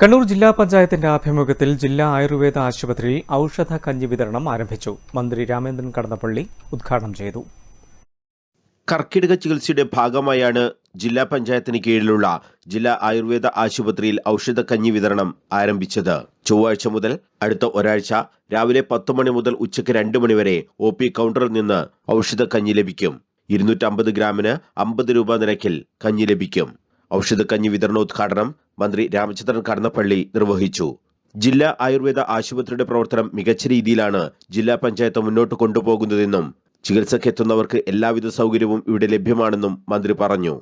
കണ്ണൂർ ജില്ലാ പഞ്ചായത്തിന്റെ ആഭിമുഖ്യത്തിൽ ജില്ലാ ആയുർവേദ ആശുപത്രിയിൽ ഔഷധ കഞ്ഞി വിതരണം ആരംഭിച്ചു. മന്ത്രി രാമേന്ദ്രൻ കടന്നപ്പള്ളി ഉദ്ഘാടനം ചെയ്തു. കർക്കിടക ചികിത്സയുടെ ഭാഗമായാണ് ജില്ലാ പഞ്ചായത്തിന് കീഴിലുള്ള ജില്ലാ ആയുർവേദ ആശുപത്രിയിൽ ഔഷധ കഞ്ഞി വിതരണം ആരംഭിച്ചത്. ചൊവ്വാഴ്ച മുതൽ അടുത്ത ഒരാഴ്ച രാവിലെ പത്ത് മണി മുതൽ ഉച്ചയ്ക്ക് രണ്ട് മണിവരെ ഒ പി കൗണ്ടറിൽ നിന്ന് ഔഷധ കഞ്ഞി ലഭിക്കും. ഇരുന്നൂറ്റമ്പത് ഗ്രാമിന് അമ്പത് രൂപ നിരക്കിൽ കഞ്ഞി ലഭിക്കും. ഔഷധ കഞ്ഞി വിതരണോദ്ഘാടനം മന്ത്രി രാമചന്ദ്രൻ കടന്നപ്പള്ളി നിർവഹിച്ചു. ജില്ലാ ആയുർവേദ ആശുപത്രിയുടെ പ്രവർത്തനം മികച്ച രീതിയിലാണ് ജില്ലാ പഞ്ചായത്ത് മുന്നോട്ട് കൊണ്ടുപോകുന്നതെന്നും ചികിത്സക്കെത്തുന്നവർക്ക് എല്ലാവിധ സൗകര്യവും ഇവിടെ ലഭ്യമാണെന്നും മന്ത്രി പറഞ്ഞു.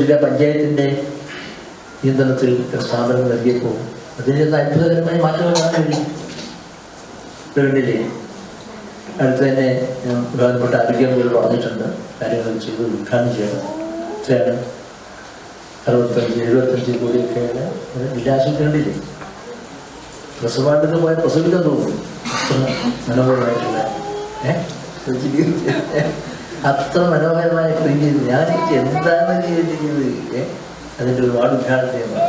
ജില്ലാ പഞ്ചായത്തിന്റെ നിയന്ത്രണത്തിൽ സ്ഥാപനം നൽകിയപ്പോൾ അതിന് അത്ഭുതകരമായ കഴിയും അടുത്ത് തന്നെ ഞാൻ പ്രധാനപ്പെട്ട ആരോഗ്യമന്ത്രി പറഞ്ഞിട്ടുണ്ട്. കാര്യങ്ങൾ ചെയ്ത് ഉദ്ഘാടനം ചെയ്യണം. അറുപത്തഞ്ച് എഴുപത്തഞ്ച് കോടിയൊക്കെയാണ് കണ്ടില്ലേ പ്രസവാണ്ടെന്ന് പോയ പ്രസവിക്കാൻ തോന്നും മനോഹരമായിട്ടുള്ള അത്ര മനോഹരമായ ക്രിയ ഞാൻ എന്താണ് ചെയ്തിരിക്കുന്നത്? അതിന്റെ ഒരുപാട് ഉദ്ഘാടനം ചെയ്യുന്നത്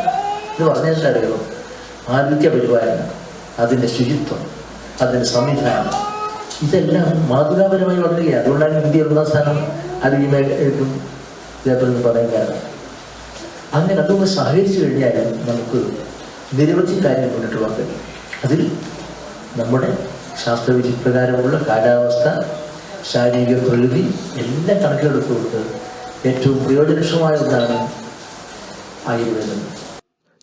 ഇത് പറഞ്ഞാൽ അറിയോ ആരോഗ്യ പരിപാലനം അതിന്റെ ശുചിത്വം അതിന്റെ സംവിധാനം ഇതെല്ലാം മാതൃകാപരമായി വളരുകയാണ്. അതുകൊണ്ടാണ് ഇന്ത്യ ഒന്നാം സ്ഥാനം ആരോഗ്യ മേഖലയ്ക്കും ഇതേപോലെ പറയാൻ കാരണം അങ്ങനെ അതൊന്ന് സഹകരിച്ചു കഴിഞ്ഞാൽ നമുക്ക് നിരവധി കാര്യങ്ങൾ മുന്നിട്ട് പോകാൻ കഴിയും അതിൽ നമ്മുടെ ശാസ്ത്രവിധി പ്രകാരമുള്ള കാലാവസ്ഥ ശാരീരിക പ്രകൃതി എല്ലാം കണക്കിലെടുത്തുകൊണ്ട് ഏറ്റവും പ്രയോജനക്ഷമായ ഒന്നാണ് ആയുർവേദം.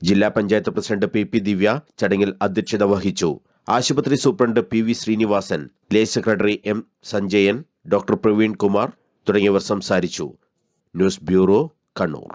ജില്ലാ panchayat president P P Divya ചടങ്ങിൽ അധ്യക്ഷത വഹിച്ചു. ആശുപത്രി superintendent P V Srinivasan lay secretary M Sanjayan doctor Praveen Kumar തുടങ്ങിയവർ സംസാരിച്ചു. News bureau Kannur.